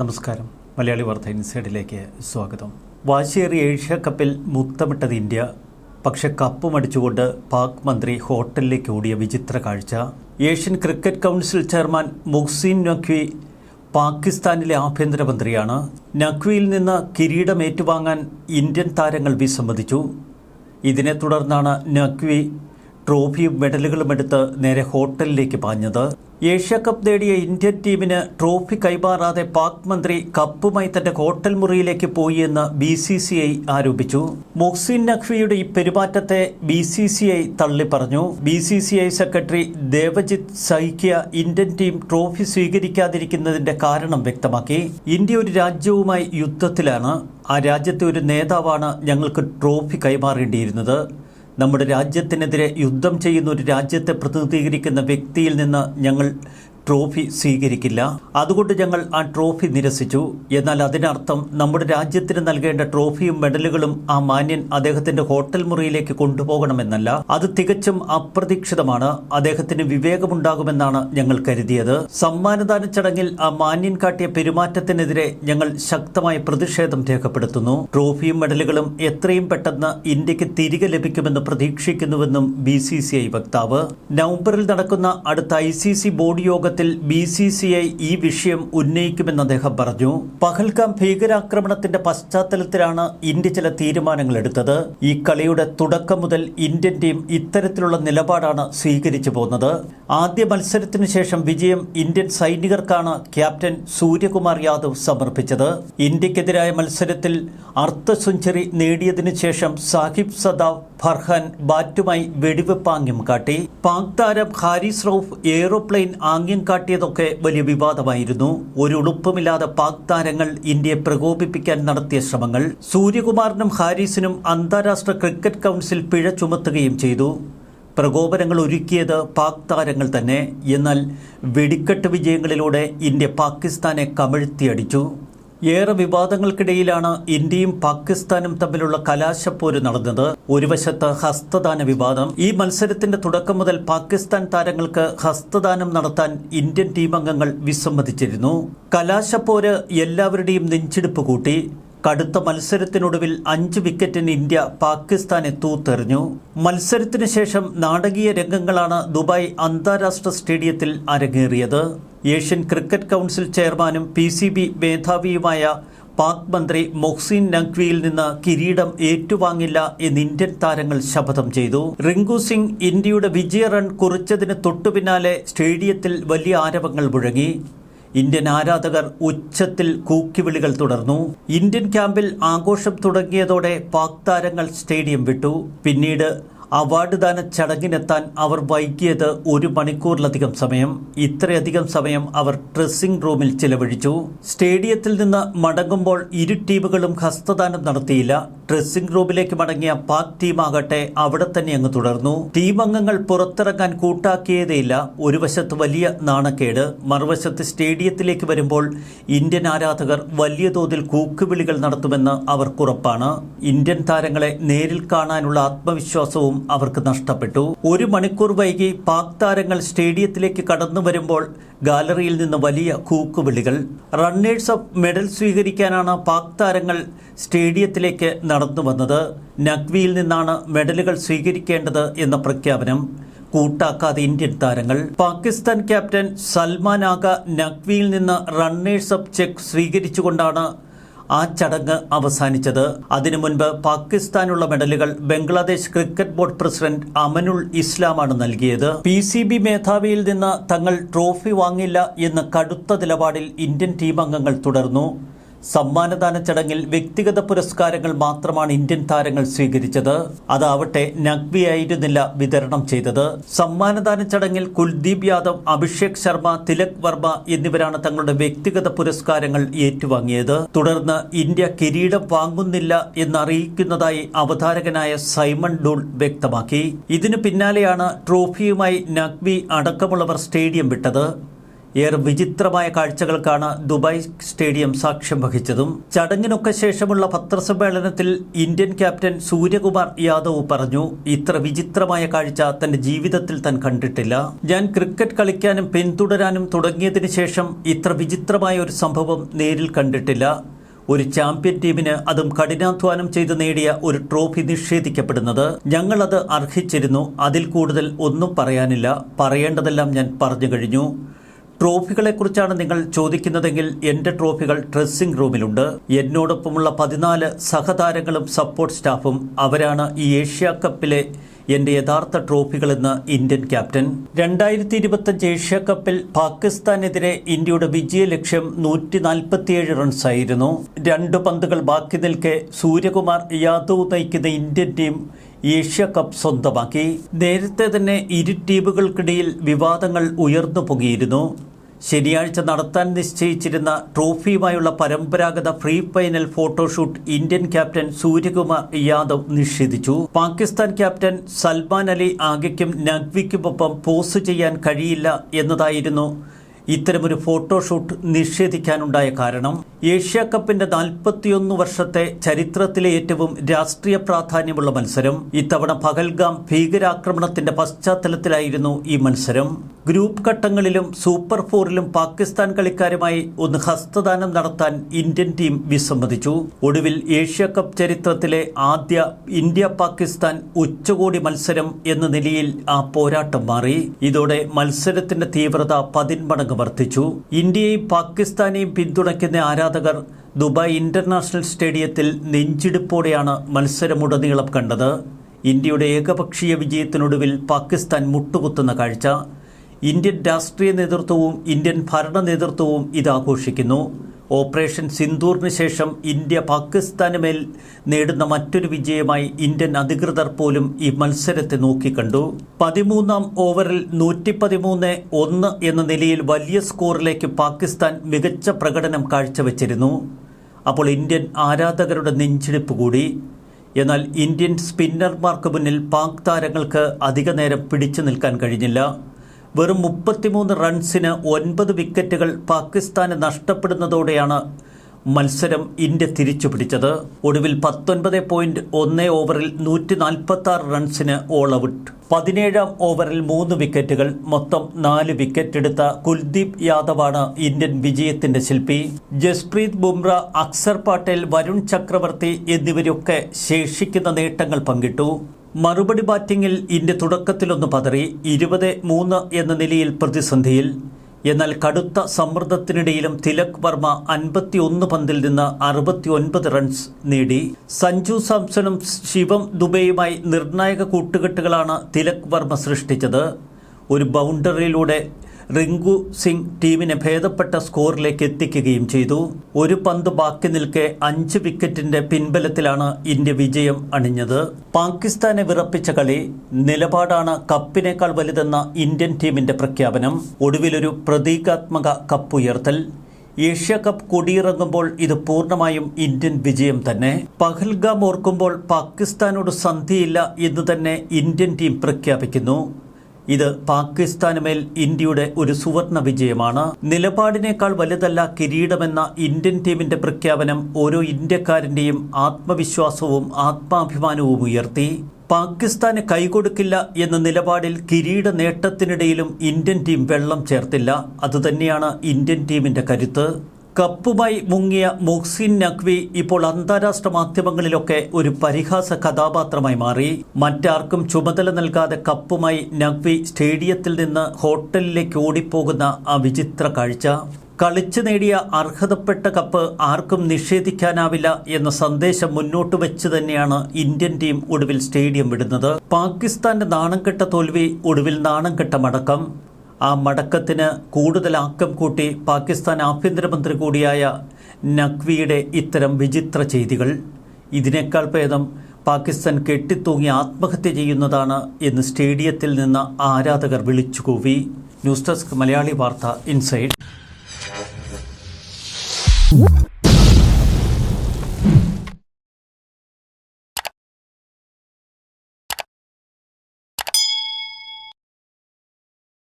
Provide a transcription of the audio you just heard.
നമസ്കാരം. മലയാളി വാർത്ത ഇൻസൈഡിലേക്ക് സ്വാഗതം. വാശിയേറി ഏഷ്യ കപ്പിൽ മുത്തമിട്ടത് ഇന്ത്യ. പക്ഷെ കപ്പ് മടിച്ചുകൊണ്ട് പാക് മന്ത്രി ഹോട്ടലിലേക്ക് ഓടിയ വിചിത്ര കാഴ്ച. Asian cricket council chairman Mohsin Naqvi പാകിസ്ഥാനിലെ ആഭ്യന്തരമന്ത്രിയാണ് നഖ്വിയിൽ നിന്ന് കിരീടം ഏറ്റുവാങ്ങാൻ ഇന്ത്യൻ താരങ്ങൾ വിസമ്മതിച്ചു. ഇതിനെ തുടർന്നാണ് നഖ്വി ട്രോഫിയും മെഡലുകളും എടുത്ത് നേരെ ഹോട്ടലിലേക്ക് പാഞ്ഞത്. ഏഷ്യ കപ്പ് നേടിയ ഇന്ത്യൻ ടീമിന് ട്രോഫി കൈമാറാതെ പാക് മന്ത്രി കപ്പുമായി തന്റെ ഹോട്ടൽ മുറിയിലേക്ക് പോയി എന്ന് ബി സി സി ഐ ആരോപിച്ചു. മുഹ്സിൻ നഖ്വിയുടെ ഈ പെരുമാറ്റത്തെ B C C I തള്ളിപ്പറഞ്ഞു. B C C I secretary Devajit Saikia Indian team trophy സ്വീകരിക്കാതിരിക്കുന്നതിന്റെ കാരണം വ്യക്തമാക്കി. ഇന്ത്യ ഒരു രാജ്യവുമായി യുദ്ധത്തിലാണ്. ആ രാജ്യത്തെ ഒരു നേതാവാണ് ഞങ്ങൾക്ക് ട്രോഫി കൈമാറേണ്ടിയിരുന്നത്. നമ്മുടെ രാജ്യത്തിനെതിരെ യുദ്ധം ചെയ്യുന്ന ഒരു രാജ്യത്തെ പ്രതിനിധീകരിക്കുന്ന വ്യക്തിയിൽ നിന്ന് ഞങ്ങൾ ട്രോഫി സ്വീകരിക്കില്ല. അതുകൊണ്ട് ഞങ്ങൾ ആ ട്രോഫി നിരസിച്ചു. എന്നാൽ അതിനർത്ഥം നമ്മുടെ രാജ്യത്തിന് നൽകേണ്ട ട്രോഫിയും മെഡലുകളും ആ മാന്യൻ അദ്ദേഹത്തിന്റെ ഹോട്ടൽ മുറിയിലേക്ക് കൊണ്ടുപോകണമെന്നല്ല. അത് തികച്ചും അപ്രതീക്ഷിതമാണ്. അദ്ദേഹത്തിന് വിവേകമുണ്ടാകുമെന്നാണ് ഞങ്ങൾ കരുതിയത്. സമ്മാനദാന ചടങ്ങിൽ ആ മാന്യൻ കാട്ടിയ പെരുമാറ്റത്തിനെതിരെ ഞങ്ങൾ ശക്തമായ പ്രതിഷേധം രേഖപ്പെടുത്തുന്നു. ട്രോഫിയും മെഡലുകളും എത്രയും പെട്ടെന്ന് ഇന്ത്യയ്ക്ക് തിരികെ ലഭിക്കുമെന്ന് പ്രതീക്ഷിക്കുന്നുവെന്നും ബി വക്താവ്. നവംബറിൽ നടക്കുന്ന അടുത്ത ഐ ബോർഡ് യോഗത്തിൽ ബി സി സി ഐ ഈ വിഷയം ഉന്നയിക്കുമെന്ന് അദ്ദേഹം പറഞ്ഞു. പഹൽഗാം ഭീകരാക്രമണത്തിന്റെ പശ്ചാത്തലത്തിലാണ് ഇന്ത്യ ചില തീരുമാനങ്ങൾ എടുത്തത്. ഈ കളിയുടെ തുടക്കം മുതൽ ഇന്ത്യൻ ടീം ഇത്തരത്തിലുള്ള നിലപാടാണ് സ്വീകരിച്ചു പോകുന്നത്. ആദ്യ മത്സരത്തിനു ശേഷം വിജയം ഇന്ത്യൻ സൈനികർക്കാണ് ക്യാപ്റ്റൻ സൂര്യകുമാർ യാദവ് സമർപ്പിച്ചത്. ഇന്ത്യക്കെതിരായ മത്സരത്തിൽ അർദ്ധ സെഞ്ചുറി നേടിയതിനു ശേഷം സാഹിബ് സദാവ് ഫർഹാൻ ബാറ്റുമായി വെടിവെപ്പാങ്യം കാട്ടി. പാക് താരം ഹാരിസ് റൌഫ് എയ്റോപ്ലെയിൻ ആംഗ്യം കാട്ടിയതൊക്കെ വലിയ വിവാദമായിരുന്നു. ഒരു ഉളുപ്പുമില്ലാതെ പാക് താരങ്ങൾ ഇന്ത്യയെ പ്രകോപിപ്പിക്കാൻ നടത്തിയ ശ്രമങ്ങൾ സൂര്യകുമാറിനും ഹാരിസിനും അന്താരാഷ്ട്ര ക്രിക്കറ്റ് കൗൺസിൽ പിഴ ചുമത്തുകയും ചെയ്തു. പ്രകോപനങ്ങൾ ഒരുക്കിയത് പാക് താരങ്ങൾ തന്നെ. എന്നാൽ വെടിക്കെട്ട് വിജയങ്ങളിലൂടെ ഇന്ത്യ പാകിസ്ഥാനെ കമഴ്ത്തിയടിച്ചു. ഏറെ വിവാദങ്ങൾക്കിടയിലാണ് ഇന്ത്യയും പാകിസ്ഥാനും തമ്മിലുള്ള കലാശപ്പോര് നടന്നത്. ഒരു വശത്ത് ഹസ്തദാന വിവാദം. ഈ മത്സരത്തിന്റെ തുടക്കം മുതൽ പാകിസ്ഥാൻ താരങ്ങൾക്ക് ഹസ്തദാനം നടത്താൻ ഇന്ത്യൻ ടീം അംഗങ്ങൾ വിസമ്മതിച്ചിരുന്നു. കലാശപ്പോര് എല്ലാവരുടെയും നെഞ്ചിടിപ്പ് കൂട്ടി. കടുത്ത മത്സരത്തിനൊടുവിൽ അഞ്ച് വിക്കറ്റിന് ഇന്ത്യ പാകിസ്ഥാനെ തൂത്തെറിഞ്ഞു. മത്സരത്തിനു ശേഷം നാടകീയ രംഗങ്ങളാണ് ദുബായ് അന്താരാഷ്ട്ര സ്റ്റേഡിയത്തിൽ അരങ്ങേറിയത്. ഏഷ്യൻ ക്രിക്കറ്റ് കൗൺസിൽ ചെയർമാനും പി സി ബി മേധാവിയുമായ പാക് മന്ത്രി മൊഹ്സീൻ നഖ്വിയിൽ നിന്ന് കിരീടം ഏറ്റുവാങ്ങില്ല എന്ന് ഇന്ത്യൻ താരങ്ങൾ ശപഥം ചെയ്തു. റിങ്കു സിംഗ് ഇന്ത്യയുടെ വിജയ റൺ കുറിച്ചതിന് തൊട്ടുപിന്നാലെ സ്റ്റേഡിയത്തിൽ വലിയ ആരവങ്ങൾ മുഴങ്ങി. ഇന്ത്യൻ ആരാധകർ ഉച്ചത്തിൽ കൂക്കിവിളികൾ തുടർന്നു. ഇന്ത്യൻ ക്യാമ്പിൽ ആഘോഷം തുടങ്ങിയതോടെ പാക് താരങ്ങൾ സ്റ്റേഡിയം വിട്ടു. പിന്നീട് അവാർഡ് ദാന ചടങ്ങിനെത്താൻ അവർ വൈകിയത് ഒരു മണിക്കൂറിലധികം സമയം. ഇത്രയധികം സമയം അവർ ഡ്രസ്സിംഗ് റൂമിൽ ചിലവഴിച്ചു. സ്റ്റേഡിയത്തിൽ നിന്ന് മടങ്ങുമ്പോൾ ഇരു ടീമുകളും ഹസ്തദാനം നടത്തിയില്ല. ഡ്രസ്സിംഗ് റൂമിലേക്ക് മടങ്ങിയ പാക് ടീമാകട്ടെ അവിടെ തന്നെ അങ്ങ് തുടർന്നു. ടീം അംഗങ്ങൾ പുറത്തിറങ്ങാൻ കൂട്ടാക്കിയതേയില്ല. ഒരു വശത്ത് വലിയ നാണക്കേട് മറുവശത്ത് സ്റ്റേഡിയത്തിലേക്ക് വരുമ്പോൾ ഇന്ത്യൻ ആരാധകർ വലിയ തോതിൽ കൂക്കുവിളികൾ നടത്തുമെന്ന് അവർക്കുറപ്പാണ് ഇന്ത്യൻ താരങ്ങളെ നേരിൽ കാണാനുള്ള ആത്മവിശ്വാസവും അവർക്ക് നഷ്ടപ്പെട്ടു. ഒരു മണിക്കൂർ വൈകി പാക് താരങ്ങൾ സ്റ്റേഡിയത്തിലേക്ക് കടന്നു വരുമ്പോൾ ഗാലറിയിൽ നിന്ന് വലിയ കൂക്കുവിളികൾ. റണ്ണേഴ്സ് ഓഫ് മെഡൽ സ്വീകരിക്കാനാണ് പാക് താരങ്ങൾ സ്റ്റേഡിയത്തിലേക്ക് നടന്നു വന്നത്. നഖ്വിയിൽ നിന്നാണ് മെഡലുകൾ സ്വീകരിക്കേണ്ടത് എന്ന പ്രഖ്യാപനം കൂട്ടാക്കാതെ ഇന്ത്യൻ താരങ്ങൾ. പാകിസ്ഥാൻ ക്യാപ്റ്റൻ സൽമാൻ ആഗ നഖ്വിയിൽ നിന്ന് റണ്ണേഴ്സ് അപ്പ് ചെക്ക് സ്വീകരിച്ചുകൊണ്ടാണ് ആ ചടങ്ങ് അവസാനിച്ചത്. അതിനു മുൻപ് പാകിസ്ഥാനുള്ള മെഡലുകൾ Bangladesh cricket board president Aminul ഇസ്ലാമാണ് നൽകിയത്. പി സി ബി മേധാവിയിൽ നിന്ന് തങ്ങൾ ട്രോഫി വാങ്ങില്ല എന്ന് കടുത്ത നിലപാടിൽ ഇന്ത്യൻ ടീം അംഗങ്ങൾ തുടർന്നു. സമ്മാനദാന ചടങ്ങിൽ വ്യക്തിഗത പുരസ്കാരങ്ങൾ മാത്രമാണ് ഇന്ത്യൻ താരങ്ങൾ സ്വീകരിച്ചത്. അതാവട്ടെ നഖ്വി ആയിരുന്നില്ല വിതരണം ചെയ്തത്. സമ്മാനദാന ചടങ്ങിൽ കുൽദീപ് യാദവ് അഭിഷേക് ശർമ്മ തിലക് വർമ്മ എന്നിവരാണ് തങ്ങളുടെ വ്യക്തിഗത പുരസ്കാരങ്ങൾ ഏറ്റുവാങ്ങിയത്. തുടർന്ന് ഇന്ത്യ കിരീടം വാങ്ങുന്നില്ല എന്നറിയിക്കുന്നതായി അവതാരകനായ സൈമൺ ഡൂൾ വ്യക്തമാക്കി. ഇതിനു പിന്നാലെയാണ് ട്രോഫിയുമായി നഖ്വി അടക്കമുള്ളവർ സ്റ്റേഡിയം വിട്ടത്. ഏറെ വിചിത്രമായ കാഴ്ചകൾക്കാണ് ദുബായ് സ്റ്റേഡിയം സാക്ഷ്യം വഹിച്ചതും. ചടങ്ങിനൊക്കെ ശേഷമുള്ള പത്രസമ്മേളനത്തിൽ ഇന്ത്യൻ ക്യാപ്റ്റൻ സൂര്യകുമാർ യാദവ് പറഞ്ഞു ഇത്ര വിചിത്രമായ കാഴ്ച തന്റെ ജീവിതത്തിൽ താൻ കണ്ടിട്ടില്ല. ഞാൻ ക്രിക്കറ്റ് കളിക്കാനും പിന്തുടരാനും തുടങ്ങിയതിനു ശേഷം ഇത്ര വിചിത്രമായ ഒരു സംഭവം നേരിൽ കണ്ടിട്ടില്ല. ഒരു ചാമ്പ്യൻ ടീമിന് അതും കഠിനാധ്വാനം ചെയ്ത് നേടിയ ഒരു ട്രോഫി നിഷേധിക്കപ്പെടുന്നത്. ഞങ്ങളത് അർഹിച്ചിരുന്നു. അതിൽ കൂടുതൽ ഒന്നും പറയാനില്ല. പറയേണ്ടതെല്ലാം ഞാൻ പറഞ്ഞു കഴിഞ്ഞു. ട്രോഫികളെക്കുറിച്ചാണ് നിങ്ങൾ ചോദിക്കുന്നതെങ്കിൽ എന്റെ ട്രോഫികൾ ഡ്രസ്സിംഗ് റൂമിലുണ്ട്. എന്നോടൊപ്പമുള്ള പതിനാല് സഹതാരങ്ങളും സപ്പോർട്ട് സ്റ്റാഫും അവരാണ് ഈ ഏഷ്യ കപ്പിലെ എന്റെ യഥാർത്ഥ ട്രോഫികളെന്ന് ഇന്ത്യൻ ക്യാപ്റ്റൻ. രണ്ടായിരത്തി ഇരുപത്തഞ്ച് ഏഷ്യ കപ്പിൽ പാകിസ്ഥാനെതിരെ ഇന്ത്യയുടെ വിജയ ലക്ഷ്യം നൂറ്റി നാൽപ്പത്തിയേഴ് റൺസായിരുന്നു രണ്ട് പന്തുകൾ ബാക്കി നിൽക്കെ സൂര്യകുമാർ യാദവ് നയിക്കുന്ന ഇന്ത്യൻ ടീം ഏഷ്യ കപ്പ് സ്വന്തമാക്കി. നേരത്തെ തന്നെ ഇരു ടീമുകൾക്കിടയിൽ വിവാദങ്ങൾ ഉയർന്നു പൊങ്ങിയിരുന്നു. ശനിയാഴ്ച നടത്താൻ നിശ്ചയിച്ചിരുന്ന ട്രോഫിയുമായുള്ള പരമ്പരാഗത pre final photoshoot Indian captain Suryakumar Yadav നിഷേധിച്ചു. പാകിസ്ഥാൻ ക്യാപ്റ്റൻ സൽമാൻ അലി ആഗയ്ക്കും നഖ്വിക്കുമൊപ്പം പോസ് ചെയ്യാൻ കഴിയില്ല എന്നതായിരുന്നു ഇത്തരമൊരു ഫോട്ടോഷൂട്ട് നിഷേധിക്കാനുണ്ടായ കാരണം ഏഷ്യ കപ്പിന്റെ നാൽപ്പത്തിയൊന്ന് വർഷത്തെ ചരിത്രത്തിലെ ഏറ്റവും രാഷ്ട്രീയ പ്രാധാന്യമുള്ള മത്സരം. ഇത്തവണ പകൽഗാം ഭീകരാക്രമണത്തിന്റെ പശ്ചാത്തലത്തിലായിരുന്നു ഈ മത്സരം. ഗ്രൂപ്പ് ഘട്ടങ്ങളിലും സൂപ്പർ ഫോറിലും പാകിസ്ഥാൻ കളിക്കാരുമായി ഒന്ന് ഹസ്തദാനം നടത്താൻ ഇന്ത്യൻ ടീം വിസമ്മതിച്ചു. ഒടുവിൽ ഏഷ്യ കപ്പ് ചരിത്രത്തിലെ ആദ്യ ഇന്ത്യ പാകിസ്ഥാൻ ഉച്ചകോടി മത്സരം എന്ന നിലയിൽ ആ പോരാട്ടം മാറി. ഇതോടെ മത്സരത്തിന്റെ തീവ്രത പതിന്മടങ്ങ് വർദ്ധിച്ചു. ഇന്ത്യയെയും പാകിസ്ഥാനെയും പിന്തുണയ്ക്കുന്ന ആരാധകർ ദുബായ് ഇന്റർനാഷണൽ സ്റ്റേഡിയത്തിൽ നെഞ്ചിടിപ്പോടെയാണ് മത്സരമുടനീളം കണ്ടത്. ഇന്ത്യയുടെ ഏകപക്ഷീയ വിജയത്തിനൊടുവിൽ പാകിസ്ഥാൻ മുട്ടുകുത്തുന്ന കാഴ്ച. ഇന്ത്യൻ രാഷ്ട്രീയ നേതൃത്വവും ഇന്ത്യൻ ഭരണ നേതൃത്വവും ഇത് ആഘോഷിക്കുന്നു. ഓപ്പറേഷൻ സിന്ദൂറിന് ശേഷം ഇന്ത്യ പാകിസ്ഥാന് മേൽ നേടുന്ന മറ്റൊരു വിജയമായി ഇന്ത്യൻ അധികൃതർ പോലും ഈ മത്സരത്തെ നോക്കിക്കണ്ടു. പതിമൂന്നാം ഓവറിൽ നൂറ്റി പതിമൂന്ന് ഒന്ന് എന്ന നിലയിൽ വലിയ സ്കോറിലേക്ക് പാകിസ്ഥാൻ മികച്ച പ്രകടനം കാഴ്ചവെച്ചിരുന്നു. അപ്പോൾ ഇന്ത്യൻ ആരാധകരുടെ നെഞ്ചിടിപ്പ് കൂടി. എന്നാൽ ഇന്ത്യൻ സ്പിന്നർമാർക്ക് മുന്നിൽ പാക് താരങ്ങൾക്ക് അധിക നേരം പിടിച്ചു നിൽക്കാൻ കഴിഞ്ഞില്ല. വെറും മുപ്പത്തിമൂന്ന് റൺസിന് ഒൻപത് വിക്കറ്റുകൾ പാകിസ്ഥാന് നഷ്ടപ്പെടുന്നതോടെയാണ് മത്സരം ഇന്ത്യ തിരിച്ചു പിടിച്ചത് ഒടുവിൽ പത്തൊൻപത് പോയിന്റ് ഒന്ന് ഓവറിൽ നൂറ്റി നാൽപ്പത്തി ആറ് റൺസിന് ഓൾ ഔട്ട് പതിനേഴാം ഓവറിൽ മൂന്ന് വിക്കറ്റുകൾ മൊത്തം നാല് വിക്കറ്റ് എടുത്ത കുൽദീപ് യാദവാണ് ഇന്ത്യൻ വിജയത്തിന്റെ ശില്പി. ജസ്പ്രീത് ബുംറ അക്സർ പട്ടേൽ വരുൺ ചക്രവർത്തി എന്നിവരൊക്കെ ശേഷിക്കുന്ന നേട്ടങ്ങൾ പങ്കിട്ടു. മറുപടി ബാറ്റിങ്ങിൽ ഇന്ത്യ തുടക്കത്തിലൊന്ന് പതറി ഇരുപത് മൂന്ന് എന്ന നിലയിൽ പ്രതിസന്ധിയിൽ. എന്നാൽ കടുത്ത സമ്മർദ്ദത്തിനിടയിലും തിലക് വർമ്മ അൻപത്തി ഒന്ന് പന്തിൽ നിന്ന് അറുപത്തി ഒൻപത് റൺസ് നേടി. സഞ്ജു സാംസണും ശിവം ദുബൈയുമായി നിർണായക കൂട്ടുകെട്ടുകളാണ് തിലക് വർമ്മ സൃഷ്ടിച്ചത്. ഒരു ബൗണ്ടറിയിലൂടെ റിങ്കു സിംഗ് ടീമിനെ ഭേദപ്പെട്ട സ്കോറിലേക്ക് എത്തിക്കുകയും ചെയ്തു. ഒരു പന്ത് ബാക്കി നിൽക്കെ അഞ്ച് വിക്കറ്റിന്റെ പിൻബലത്തിലാണ് ഇന്ത്യ വിജയം അണിഞ്ഞത്. പാകിസ്ഥാനെ വിറപ്പിച്ച കളി നിലപാടാണ് കപ്പിനേക്കാൾ വലുതെന്ന ഇന്ത്യൻ ടീമിന്റെ പ്രഖ്യാപനം. ഒടുവിലൊരു പ്രതീകാത്മക കപ്പുയർത്തൽ ഏഷ്യ കപ്പ് കൊടിയിറങ്ങുമ്പോൾ ഇത് പൂർണമായും ഇന്ത്യൻ വിജയം തന്നെ. പഹൽഗാം ഓർക്കുമ്പോൾ പാകിസ്ഥാനോട് സന്ധിയില്ല എന്ന് തന്നെ ഇന്ത്യൻ ടീം പ്രഖ്യാപിക്കുന്നു. ഇത് പാകിസ്ഥാന് മേൽ ഇന്ത്യയുടെ ഒരു സുവർണ വിജയമാണ്. നിലപാടിനേക്കാൾ വലുതല്ല കിരീടമെന്ന ഇന്ത്യൻ ടീമിന്റെ പ്രഖ്യാപനം ഓരോ ഇന്ത്യക്കാരന്റെയും ആത്മവിശ്വാസവും ആത്മാഭിമാനവും ഉയർത്തി. പാകിസ്ഥാന് കൈകൊടുക്കില്ല എന്ന നിലപാടിൽ കിരീട നേട്ടത്തിനിടയിലും ഇന്ത്യൻ ടീം വെള്ളം ചേർത്തില്ല. അതുതന്നെയാണ് ഇന്ത്യൻ ടീമിന്റെ കരുത്ത്. കപ്പുമായി മുങ്ങിയ മുഹ്സിൻ നഖ്വി ഇപ്പോൾ അന്താരാഷ്ട്ര മാധ്യമങ്ങളിലൊക്കെ ഒരു പരിഹാസ കഥാപാത്രമായി മാറി. മറ്റാർക്കും ചുമതല നൽകാതെ കപ്പുമായി നഖ്വി സ്റ്റേഡിയത്തിൽ നിന്ന് ഹോട്ടലിലേക്ക് ഓടിപ്പോകുന്ന ആ വിചിത്ര കാഴ്ച. കളിച്ചു നേടിയ അർഹതപ്പെട്ട കപ്പ് ആർക്കും നിഷേധിക്കാനാവില്ല എന്ന സന്ദേശം മുന്നോട്ട് വെച്ച് തന്നെയാണ് ഇന്ത്യൻ ടീം ഒടുവിൽ സ്റ്റേഡിയം വിടുന്നത്. പാകിസ്ഥാന്റെ നാണംകെട്ട തോൽവി ഒടുവിൽ നാണംകെട്ട മടക്കം. ആ മടക്കത്തിന് കൂടുതൽ ആക്കം കൂട്ടി പാകിസ്ഥാൻ ആഭ്യന്തരമന്ത്രി കൂടിയായ നഖ്വിയുടെ ഇത്തരം വിചിത്ര ചെയ്തികൾ. ഇതിനേക്കാൾ ഭേദം പാകിസ്ഥാൻ കെട്ടിത്തൂങ്ങി ആത്മഹത്യ ചെയ്യുന്നതാണ് എന്ന് സ്റ്റേഡിയത്തിൽ നിന്ന് ആരാധകർ വിളിച്ചുകൂവി. ന്യൂസ് ഡെസ്ക് മലയാളി വാർത്ത ഇൻസൈഡ്.